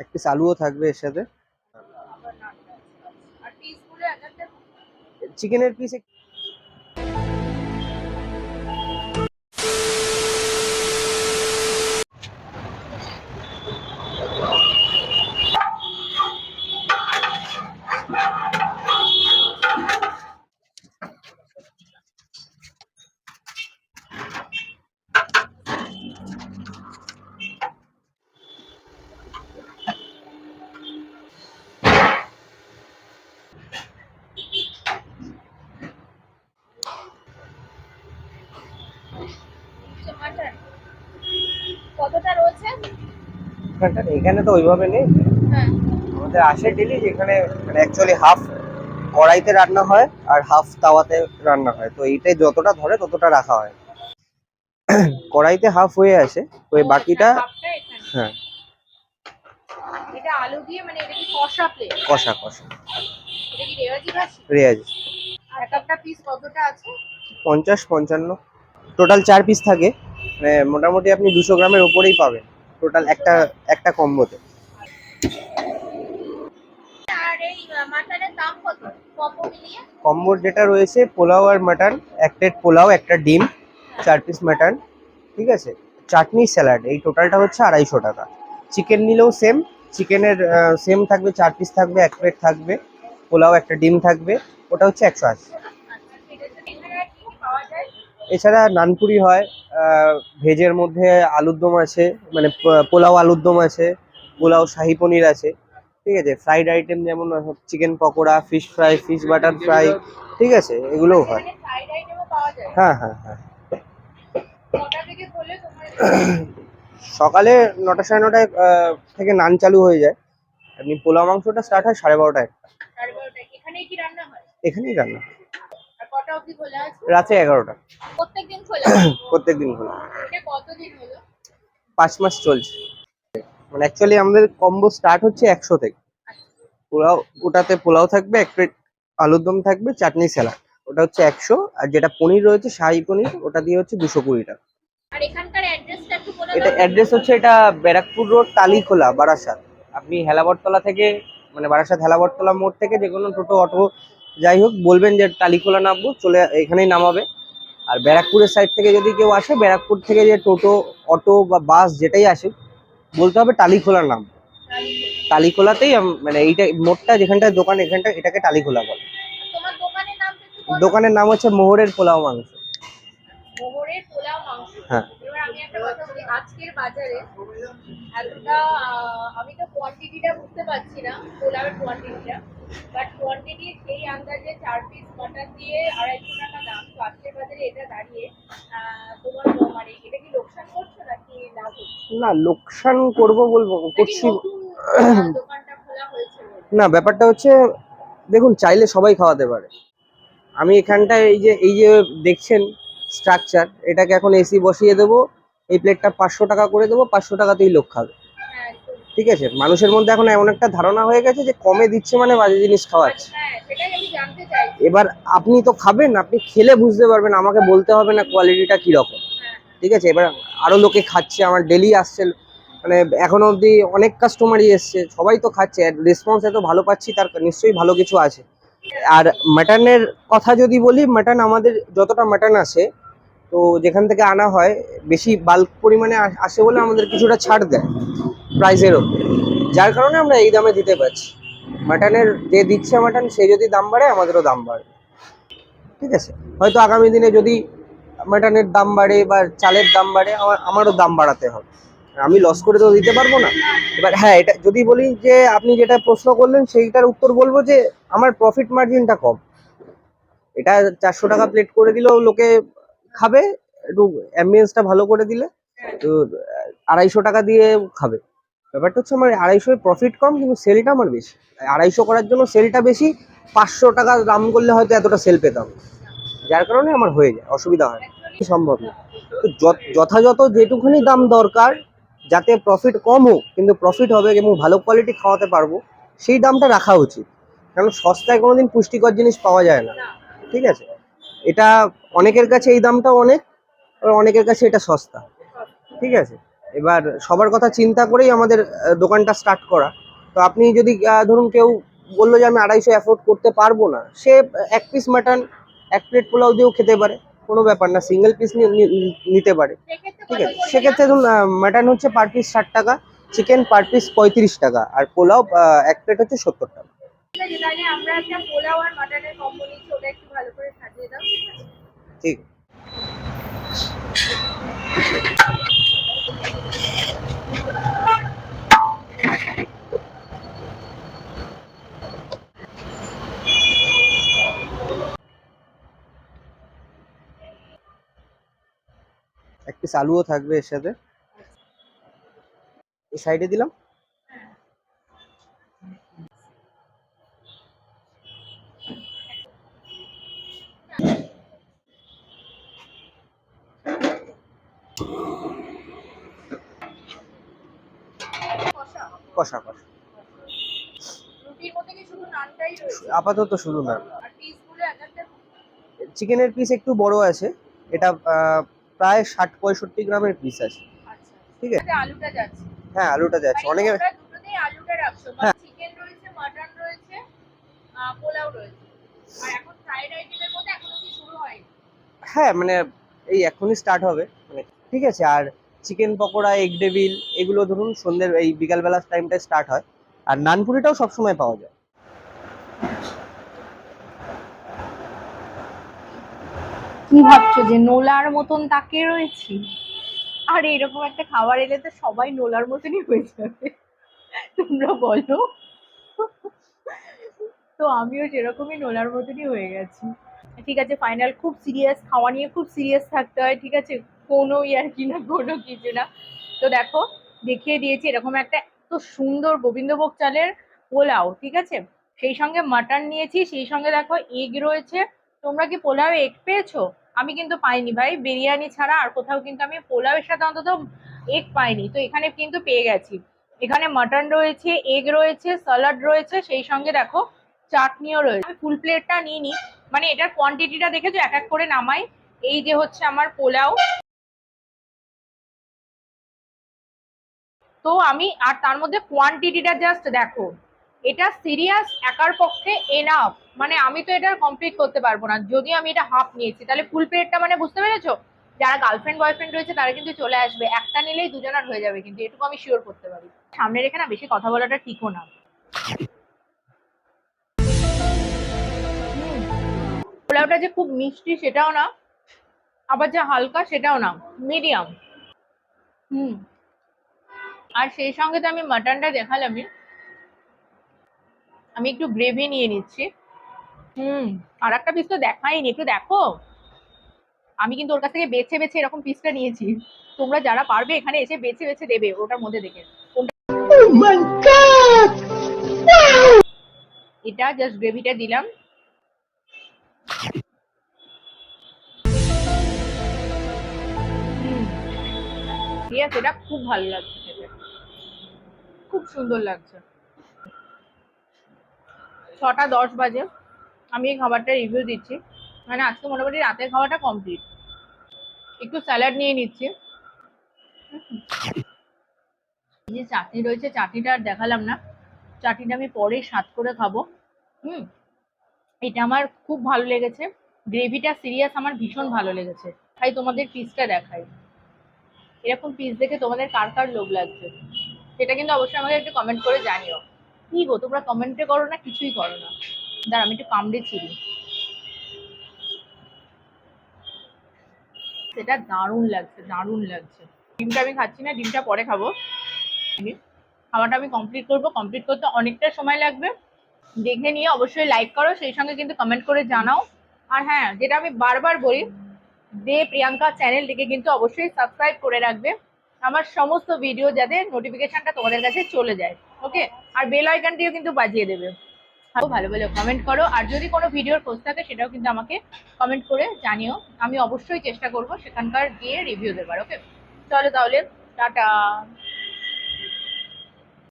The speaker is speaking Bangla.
এক পিস আলুও থাকবে এর সাথে। আর পিসগুলো এক একটা চিকেনের পিস এখানে তো ওইভাবে নেই। হ্যাঁ। আমাদের আসে ডেলি যেখানে মানে অ্যাকচুয়ালি হাফ কড়াইতে রান্না হয় আর হাফ তাওয়াতে রান্না হয়। তো এইটাই যতটা ধরে ততটা রাখা হয়। কড়াইতে হাফ হয়ে আসে। এই বাকিটা হ্যাঁ। এটা আলু দিয়ে মানে এটা কি কষা প্লেট কষা কষা। এটা কি রেওয়াজি ভাষি রেয়াজ আর এক পিস কতটা আছে? পঞ্চাশ পঞ্চান্ন। টোটাল চার পিস থাকে। মানে মোটামুটি আপনি দুশো গ্রামের ওপরেই পাবেন। টোটাল একটা একটা কম্বোতে। কম্বোর যেটা রয়েছে পোলাও আর মাটন এক প্লেট পোলাও একটা ডিম চার পিস মাটন ঠিক আছে? চাটনি স্যালাড এই টোটালটা হচ্ছে আড়াইশো টাকা। চিকেন নিলেও সেম চিকেনের সেম থাকবে চার পিস থাকবে এক প্লেট থাকবে পোলাও একটা ডিম থাকবে ওটা হচ্ছে একশো আশি আচ্ছা ঠিক আছে এখানে আর কি কি পাওয়া যায় এছাড়া নানপুরি হয় ভেজের মধ্যে আলুর দম আছে মানে পোলাও আলুর দম আছে পোলাও শাহি পনির আছে ঠিক আছে? ফ্রাইড আইটেম যেমন chicken pakora fish fry fish butter fry ঠিক আছে? এগুলোও হয়। হ্যাঁ হ্যাঁ হ্যাঁ। সকালে নটা সাড়ে নটায় থেকে নান চালু হয়ে যায়। আপনি পোলাও মাংসটা স্টার্ট হয় সাড়ে বারোটায় সাড়ে বারোটায়। এখানেই রান্না হয়। কটা অবধি খোলা আছে? রাতে এগারোটা। প্রত্যেকদিন খোলা আছে? খোলা। এটা কতদিন হলো? পাঁচ মাস চলছে। মানে অ্যাকচুয়ালি আমাদের কম্বো স্টার্ট হচ্ছে একশো থেকে। পোলাও ওটাতে পোলাও থাকবে এক প্লেট আলুর দম থাকবে চাটনি স্যালাড ওটা হচ্ছে একশো। আর যেটা পনির রয়েছে শাহি পনির ওটা দিয়ে হচ্ছে দুশো কুড়ি টাকা। আর এখানকার অ্যাড্রেসটা একটু বলে এটা অ্যাড্রেস হচ্ছে এটা ব্যারাকপুর রোড টালিখোলা বারাসাত। আপনি হেলাবরতলা থেকে মানে বারাসাত হেলাবরতলা মোড় থেকে যে কোনো টোটো অটো যাই হোক বলবেন যে টালিখোলা নামবো চলে এখানেই নামাবে। আর ব্যারাকপুরের সাইড থেকে যদি কেউ আসে ব্যারাকপুর থেকে যে টোটো অটো বা বাস যেটাই আসে বলতে হবে টালিখোলার নাম। টালিখোলাতেই মানে এইটা মোটটা যেখানটায় দোকান এখানটা এটাকে টালিখোলা বলে। দোকানের নাম হচ্ছে মোহরের পোলাও মাংস। মোহরের পোলাও মাংস। হ্যাঁ। এবার আমি একটা কথা বলি আজকের বাজারে আমি তো বুঝতে পারছি না পোলাওয়ের কোয়ান্টিটিটা বাট কোয়ান্টিটি সেই আন্দাজে চার পিস মাটন দিয়ে আড়াইশো টাকা দাম। তো আজকের বাজারে এটা দাঁড়িয়ে তোমার মানে এটা কি লোকসান করছ নাকি লাভ না লোকসান করব বলব করছি। দোকানটা খোলা হয়েছে না ব্যাপারটা হচ্ছে দেখুন চাইলে সবাই খাওয়াতে পারে। আমি এখানটায় এই যে এই যে দেখছেন স্ট্রাকচার এটাকে এখন এসি বসিয়ে দেবো এই প্লেটটা পাঁচশো টাকা করে দেবো পাঁচশো টাকাতেই লোক খাবে। ঠিক আছে? মানুষের মধ্যে এখন এমন একটা ধারণা হয়ে গেছে যে কমে দিচ্ছে মানে বাজে জিনিস খাওয়াচ্ছে। হ্যাঁ চাই এবার আপনি তো খাবেন আপনি খেলে বুঝতে পারবেন আমাকে বলতে হবে না কোয়ালিটিটা কীরকম। হ্যাঁ ঠিক আছে? এবার আরও লোকে খাচ্ছে আমার ডেলি আসছে মানে এখনও অবধি অনেক কাস্টমারই এসছে সবাই তো খাচ্ছে রেসপন্স এত ভালো পাচ্ছি তার নিশ্চয়ই ভালো কিছু আছে। আর মাটনের কথা যদি বলি মাটন আমাদের যতটা মাটন আসে তো যেখান থেকে আনা হয় বেশি বাল্ক পরিমাণে আসে বলে আমাদের কিছুটা ছাড় দেয়। প্রাইসের ওপর যার কারণে আমরা এই দামে দিতে পারছি। মাটনের যে দিচ্ছে মাটন, সে যদি দাম বাড়ে, আমাদেরও দাম বাড়ে। ঠিক আছে? হয়তো আগামী দিনে যদি মাটনের দাম বাড়ে বা চালের দাম বাড়ে, আমার, আমারও দাম বাড়াতে হবে। আমি লস করে তো দিতে পারব না। এবার হ্যাঁ এটা যদি বলি যে, আপনি যেটা প্রশ্ন করলেন, সেইটার উত্তর বলব যে, আমার প্রফিট মার্জিনটা কম। এটা চারশো টাকা প্লেট করে দিলেও লোকে খাবে, একটু অ্যাম্বিয়েন্সটা ভালো করে দিলে, তো আড়াইশো টাকা দিয়ে খাবে। ব্যাপারটা হচ্ছে আমার আড়াইশোয় প্রফিট কম, কিন্তু সেলটা আমার বেশি। আড়াইশো করার জন্য সেলটা বেশি, পাঁচশো টাকা দাম করলে হয়তো এতটা সেল পেতাম। যার কারণে আমার হয়ে যায়, অসুবিধা হয় সম্ভব না। তো যথাযথ যেটুকুনি দাম দরকার, যাতে প্রফিট কম হোক, কিন্তু প্রফিট হবে এবং ভালো কোয়ালিটি খাওয়াতে পারব, সেই দামটা রাখা উচিত। কারণ সস্তায় কোনোদিন পুষ্টিকর জিনিস পাওয়া যায় না। ঠিক আছে? এটা অনেকের কাছে এই দামটা অনেক আর অনেকের কাছে এটা সস্তা। ঠিক আছে? এবার সবার কথা চিন্তা করেই আমাদের দোকানটা স্টার্ট করা। তো আপনি যদি ধরুন কেউ বলল যে আমি আড়াইশো অ্যাফোর্ড করতে পারব না সে এক পিস মাটন এক প্লেট পোলাও দিয়েও খেতে পারে কোনো ব্যাপার না সিঙ্গেল পিস নিতে পারে। ঠিক আছে? সেক্ষেত্রে ধরুন মাটন হচ্ছে পার পিস ষাট টাকা চিকেন পার পিস পঁয়ত্রিশ টাকা আর পোলাও এক প্লেট হচ্ছে সত্তর টাকা। ঠিক আছে আমরা একটা পোলাও আর মাটনের কম্বো নিচ্ছি ওটা একটু ভালো করে সাজিয়ে দাও ঠিক আছে? ঠিক। এক পিস আলুও থাকবে এর সাথে। এই সাইডে দিলাম। কষা কষা আপাতত শুধু একটা চিকেনের পিস একটু বড় আছে এটা প্রায় ষাট পঁয়ষট্টি গ্রামের পিস আছে। আচ্ছা ঠিক আছে? হ্যাঁ আলুটা যাচ্ছে। মানে অনেকে রাখছো। হ্যাঁ। হ্যাঁ মানে এই এখনই স্টার্ট হবে। মানে ঠিক আছে আর চিকেন পকোড়া, এগ ডেভিল, এগুলো ধরুন সন্ধ্যের এই বিকালবেলার টাইমটায় স্টার্ট হয়। আর নানপুরিটাও সবসময় পাওয়া যায়। কি ভাবছ যে নোলার মতন তাকিয়ে রয়েছি? আর, এরকম একটা খাবার এলে তো সবাই নোলার মতনই হয়ে যাবে। তোমরা বলো। তো আমিও সেরকমই নোলার মতনই হয়ে গেছি। ঠিক আছে ফাইনাল খুব সিরিয়াস খাওয়া নিয়ে খুব সিরিয়াস থাকতে হয়, ঠিক আছে? কোনো ইয়ার কি না, কোনো কিছু না। তো দেখো, দেখিয়ে দিয়েছি এরকম একটা এত সুন্দর গোবিন্দভোগ চালের পোলাও, ঠিক আছে? সেই সঙ্গে মাটন নিয়েছি, সেই সঙ্গে দেখো এগ রয়েছে। তোমরা কি পোলাও এগ পেয়েছ? আমি কিন্তু পাইনি ভাই, বিরিয়ানি ছাড়া আর কোথাও কিন্তু আমি পোলাওয়ের সাথে অন্তত এগ পাইনি। তো এখানে কিন্তু পেয়ে গেছি। এখানে মাটন রয়েছে এগ রয়েছে স্যালাড রয়েছে, সেই সঙ্গে দেখো চাটনিও রয়েছে। আমি ফুল প্লেটটা নিই নি মানে এটার কোয়ান্টিটিটা দেখেছ? এক এক করে নামাই। এই যে হচ্ছে আমার পোলাও তো আমি, আর তার মধ্যে কোয়ান্টিটিটা জাস্ট দেখো। এটা সিরিয়াস একার পক্ষে এনাফ মানে আমি তো এটা কমপ্লিট করতে পারব না। যদি আমি এটা হাফ নিয়েছি, তাহলে ফুল প্লেটটা মানে বুঝতে পেরেছ? যারা গার্লফ্রেন্ড বয়ফ্রেন্ড রয়েছে, তারা কিন্তু চলে আসবে। একটা নিলেই দুজনার হয়ে যাবে, কিন্তু এটুকু আমি শিওর করতে পারি। সামনে রেখে না বেশি কথা বলাটা ঠিকও না। পোলাওটা যে খুব মিষ্টি, সেটাও না। আবার যে হালকা, সেটাও না। মিডিয়াম হুম। আর সেই সঙ্গে তো আমি মাটনটা দেখালামই। আমি একটু গ্রেভি নিয়ে নিচ্ছি। হুম আর একটা পিস তো দেখাইনি একটু দেখো। আমি কিন্তু ওর কাছ থেকে বেছে বেছে এরকম পিসটা নিয়েছি। তোমরা যারা পারবে এখানে এসে বেছে বেছে দেবে ওটার মধ্যে দেখে। এটা জাস্ট গ্রেভিটা দিলাম। ঠিক আছে এটা খুব ভালো লাগছে। খুব সুন্দর লাগছে। ছটা দশ বাজে। আমি এই খাবারটা রিভিউ দিচ্ছি। মানে আজকে মোটামুটি রাতের খাওয়াটা কমপ্লিট একটু স্যালাড নিয়ে নিচ্ছি। এই যে চাটনি রয়েছে, চাটনিটা আর দেখালাম না। চাটনিটা আমি পরে স্বাদ করে খাব। হুম? এটা আমার খুব ভালো লেগেছে। গ্রেভিটা সিরিয়াস আমার ভীষণ ভালো লেগেছে। তাই তোমাদের পিসটা দেখাই। এরকম পিস দেখে তোমাদের কার কার লোভ লাগছে? সেটা কিন্তু অবশ্যই আমাকে একটু কমেন্ট করে জানিও। কি গো, তোমরা কমেন্টে করো না, কিছুই করো না। দাঁড়া আমি একটু কামড়ে ছিলি সেটা দারুণ লাগছে দারুণ লাগছে। ডিমটা আমি খাচ্ছি না, ডিমটা পরে খাব। খাওয়াটা আমি কমপ্লিট করব কমপ্লিট করতে অনেকটা সময় লাগবে। দেখে নিয়ে অবশ্যই লাইক করো, সেই সঙ্গে কিন্তু কমেন্ট করে জানাও। আর হ্যাঁ যেটা আমি বারবার বলি দে প্রিয়াঙ্কা চ্যানেলটিকে কিন্তু অবশ্যই সাবস্ক্রাইব করে রাখবে। আমার সমস্ত ভিডিও যাতে নোটিফিকেশনটা তোমাদের কাছে চলে যায় ওকে আর বেল আইকনটিও কিন্তু বাজিয়ে দেবে। ভালো ভালো কমেন্ট করো। আর যদি কোনো ভিডিওর খোঁজ থাকে, সেটাও কিন্তু আমাকে কমেন্ট করে জানিও। আমি অবশ্যই চেষ্টা করব সেখানকার গিয়ে রিভিউ দেবার ওকে চলো তাহলে, টাটা!